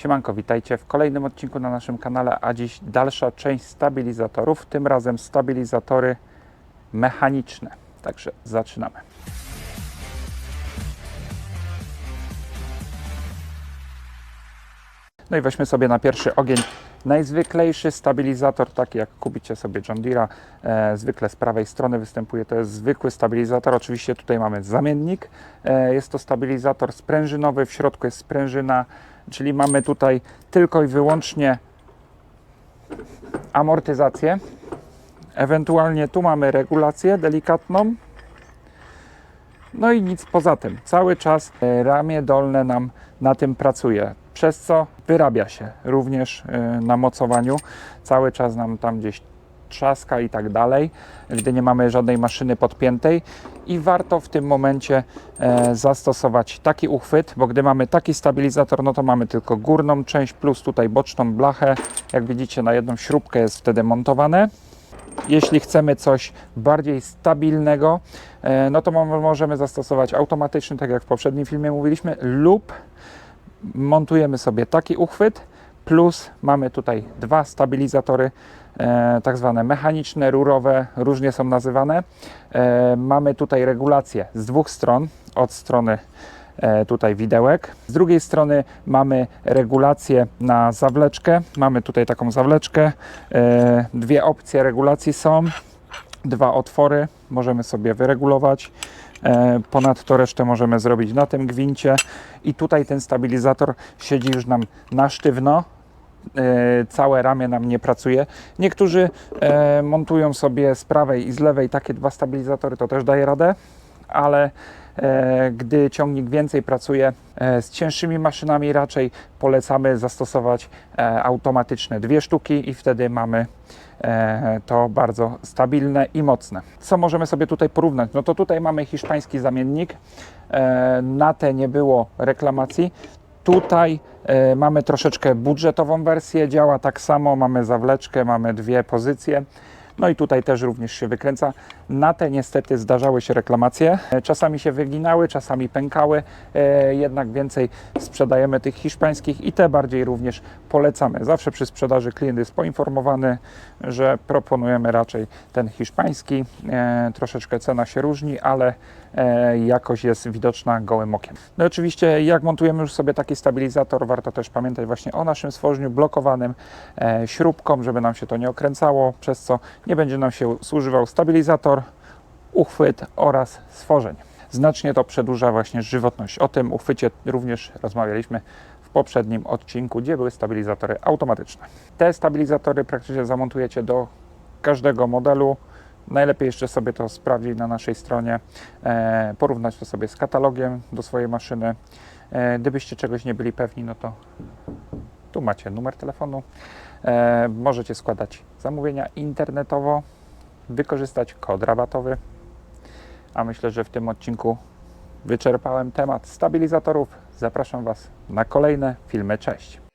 Siemanko, witajcie w kolejnym odcinku na naszym kanale, a dziś dalsza część stabilizatorów, tym razem stabilizatory mechaniczne. Także zaczynamy. No i weźmy sobie na pierwszy ogień najzwyklejszy stabilizator, taki jak kupicie sobie John Deere'a, e, zwykle z prawej strony występuje, to jest zwykły stabilizator, oczywiście tutaj mamy zamiennik, e, jest to stabilizator sprężynowy, w środku jest sprężyna, czyli mamy tutaj tylko i wyłącznie amortyzację, ewentualnie tu mamy regulację delikatną, no i nic poza tym. Cały czas e, ramię dolne nam na tym pracuje, przez co wyrabia się również e, na mocowaniu. Cały czas nam tam gdzieś trzaska i tak dalej, gdy nie mamy żadnej maszyny podpiętej i warto w tym momencie e, zastosować taki uchwyt, bo gdy mamy taki stabilizator, no to mamy tylko górną część plus tutaj boczną blachę. Jak widzicie na jedną śrubkę jest wtedy montowane. Jeśli chcemy coś bardziej stabilnego, e, no to mo- możemy zastosować automatyczny, tak jak w poprzednim filmie mówiliśmy, lub montujemy sobie taki uchwyt, plus mamy tutaj dwa stabilizatory, e, tak zwane mechaniczne, rurowe, różnie są nazywane. E, mamy tutaj regulację z dwóch stron, od strony e, tutaj widełek. Z drugiej strony mamy regulację na zawleczkę. Mamy tutaj taką zawleczkę. E, Dwie opcje regulacji są. Dwa otwory możemy sobie wyregulować. E, Ponadto resztę możemy zrobić na tym gwincie. I tutaj ten stabilizator siedzi już nam na sztywno. E, Całe ramię nam nie pracuje. Niektórzy e, montują sobie z prawej i z lewej takie dwa stabilizatory, to też daje radę, ale gdy ciągnik więcej pracuje e, z cięższymi maszynami, raczej polecamy zastosować e, automatyczne dwie sztuki i wtedy mamy e, to bardzo stabilne i mocne. Co możemy sobie tutaj porównać? No to tutaj mamy hiszpański zamiennik. E, na te nie było reklamacji. Tutaj e, mamy troszeczkę budżetową wersję, działa tak samo, mamy zawleczkę, mamy dwie pozycje. No i tutaj też również się wykręca. Na te niestety zdarzały się reklamacje. Czasami się wyginały, czasami pękały, e, jednak więcej sprzedajemy tych hiszpańskich i te bardziej również polecamy. Zawsze przy sprzedaży klient jest poinformowany, że proponujemy raczej ten hiszpański. E, Troszeczkę cena się różni, ale e, jakość jest widoczna gołym okiem. No i oczywiście jak montujemy już sobie taki stabilizator, warto też pamiętać właśnie o naszym stworzeniu blokowanym śrubką, żeby nam się to nie okręcało, przez co nie będzie nam się zużywał stabilizator, uchwyt oraz stworzeń. Znacznie to przedłuża właśnie żywotność. O tym uchwycie również rozmawialiśmy w poprzednim odcinku, gdzie były stabilizatory automatyczne. Te stabilizatory praktycznie zamontujecie do każdego modelu. Najlepiej jeszcze sobie to sprawdzić na naszej stronie, e, porównać to sobie z katalogiem do swojej maszyny. E, gdybyście czegoś nie byli pewni, no to tu macie numer telefonu. E, możecie składać zamówienia internetowo, wykorzystać kod rabatowy. A myślę, że w tym odcinku wyczerpałem temat stabilizatorów. Zapraszam Was na kolejne filmy. Cześć!